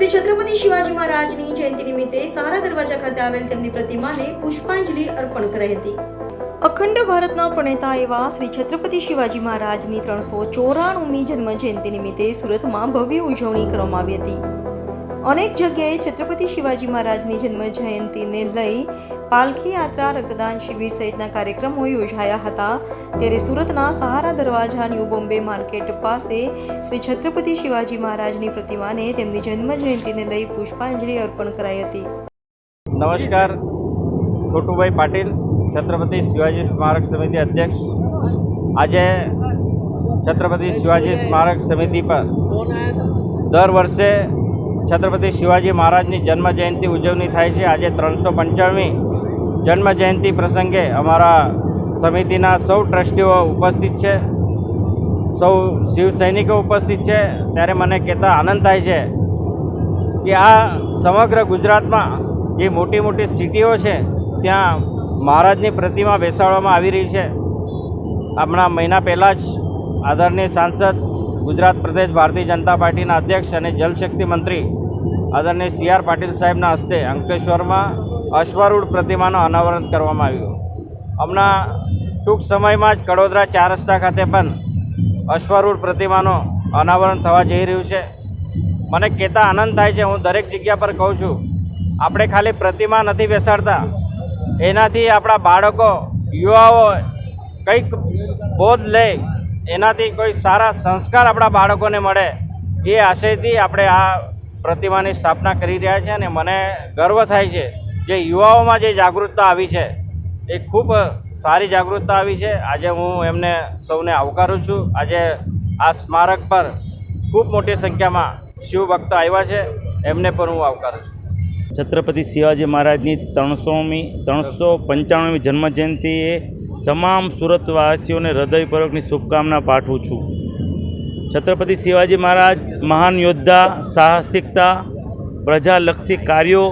શ્રી છત્રપતિ શિવાજી મહારાજની જયંતિ નિમિત્તે સારા દરવાજા ખાતે આવેલ તેમની પ્રતિમાને પુષ્પાંજલિ અર્પણ કરી હતી. અખંડ ભારતના પ્રણેતા એવા શ્રી છત્રપતિ શિવાજી મહારાજની ત્રણસો ચોરાણુંમી જન્મ જયંતિ નિમિત્તે સુરતમાં ભવ્ય ઉજવણી કરવામાં આવી હતી. અનેક જગ્યાએ છત્રપતિ શિવાજી મહારાજની જન્મ જયંતિને લઈ પાલખી યાત્રા, રક્તદાન શિબિર સહિતના કાર્યક્રમો યોજાયા હતા. ત્યારે સુરતના સહારા દરવાજા, ન્યૂ બોમ્બે માર્કેટ પાસે શ્રી છત્રપતિ શિવાજી મહારાજની પ્રતિમાને તેમની જન્મ જયંતિને લઈ પુષ્પાંજલિ અર્પણ કરાઈ હતી. નમસ્કાર, છોટુભાઈ પાટીલ, છત્રપતિ શિવાજી સ્મારક સમિતિ અધ્યક્ષ. આજે છત્રપતિ શિવાજી સ્મારક સમિતિ પર દર વર્ષે છત્રપતિ શિવાજી મહારાજની જન્મ જયંતિ ઉજવણી થાય છે. આજે ત્રણસો પંચાણમી જન્મ જયંતિ પ્રસંગે અમારા સમિતિના સૌ ટ્રસ્ટીઓ ઉપસ્થિત છે. સૌ શિવ સૈનિકો ઉપસ્થિત છે. ત્યારે મને કહેતા આનંદ થાય છે કે આ સમગ્ર ગુજરાતમાં જે મોટી મોટી સિટીઓ છે, ત્યાં મહારાજની પ્રતિમા બેસાડવામાં આવી રહી છે. હમણાં મહિના પહેલાં જ આદરણીય સાંસદ ગુજરાત પ્રદેશ ભારતીય જનતા પાર્ટીના અધ્યક્ષ અને જલશક્તિ મંત્રી આદરણીય સી આર પાટીલ સાહેબના હસ્તે અંકલેશ્વરમાં અશ્વારૂઢ પ્રતિમાનું અનાવરણ કરવામાં આવ્યું. હમણાં ટૂંક સમયમાં જ કડોદરા ચાર રસ્તા ખાતે પણ અશ્વારૂઢ પ્રતિમાનું અનાવરણ થવા જઈ રહ્યું છે. મને કહેતા આનંદ થાય છે, હું દરેક જગ્યા પર કહું છું, આપણે ખાલી પ્રતિમા નથી બેસાડતા. એનાથી આપણા બાળકો, યુવાઓ કંઈક બોધ લે એનાથી કોઈ સારા સંસ્કાર આપણા બાળકોને મળે એ આશયથી આપણે આ પ્રતિમાની સ્થાપના કરી રહ્યા છે અને મને ગર્વ થાય છે જે યુવાઓમાં જે જાગૃતતા આવી છે એ ખૂબ સારી જાગૃતતા આવી છે. આજે હું એમને સૌને આવકારું છું. આજે આ સ્મારક પર ખૂબ મોટી સંખ્યામાં શિવભક્ત આવ્યા છે. એમને પણ હું આવકારું છું. છત્રપતિ શિવાજી મહારાજની ત્રણસોમી, ત્રણસો પંચાણુંમી જન્મજયંતિએ તમામ સુરતવાસીઓને હૃદયપૂર્વકની શુભકામના પાઠવું છું. છત્રપતિ શિવાજી મહારાજ, મહાન યોદ્ધા, સાહસિકતા, પ્રજાલક્ષી કાર્યો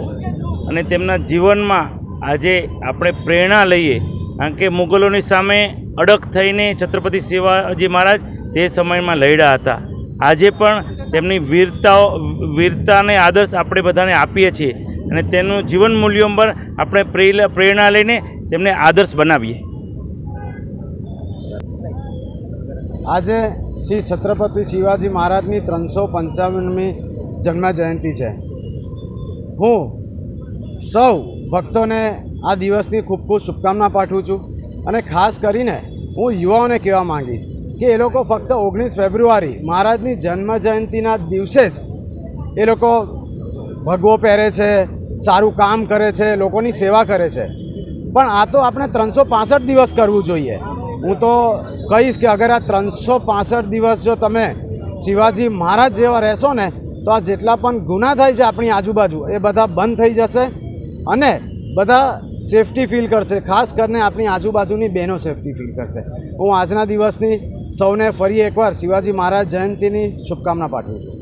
અને તેમના જીવનમાં આજે આપણે પ્રેરણા લઈએ. કારણ કે મુગલોની સામે અડગ થઈને છત્રપતિ શિવાજી મહારાજ તે સમયમાં લડ્યા હતા. આજે પણ તેમની વીરતાઓ, વીરતાને આદર્શ આપણે બધાને આપીએ છીએ અને તેનું જીવન મૂલ્યો પર આપણે પ્રેરણા લઈને તેમને આદર્શ બનાવીએ. આજે શ્રી છત્રપતિ શિવાજી મહારાજની ત્રણસો પંચાવનમી જન્મ જયંતી છે. હું સૌ ભક્તોને આ દિવસની ખૂબ ખૂબ શુભકામના પાઠવું છું અને ખાસ કરીને હું યુવાઓને કહેવા માંગીશ કે એ લોકો ફક્ત ઓગણીસ ફેબ્રુઆરી મહારાજની જન્મ જયંતીના દિવસે જ એ લોકો ભગવો પહેરે છે, સારું કામ કરે છે, લોકોની સેવા કરે છે. પણ આ તો આપણે ત્રણસો દિવસ કરવું જોઈએ. હું તો કહીશ કે અગર આ ત્રણસો દિવસ જો તમે શિવાજી મહારાજ જેવા રહેશો ને, તો આ જેટલા પણ ગુના થાય છે આપણી આજુબાજુ, એ બધા બંધ થઈ જશે અને બધા સેફટી ફીલ કરશે. ખાસ કરીને આપણી આજુબાજુની બહેનો સેફટી ફીલ કરશે. હું આજના દિવસની સૌને ફરી એકવાર શિવાજી મહારાજ જયંતિની શુભકામના પાઠવું છું.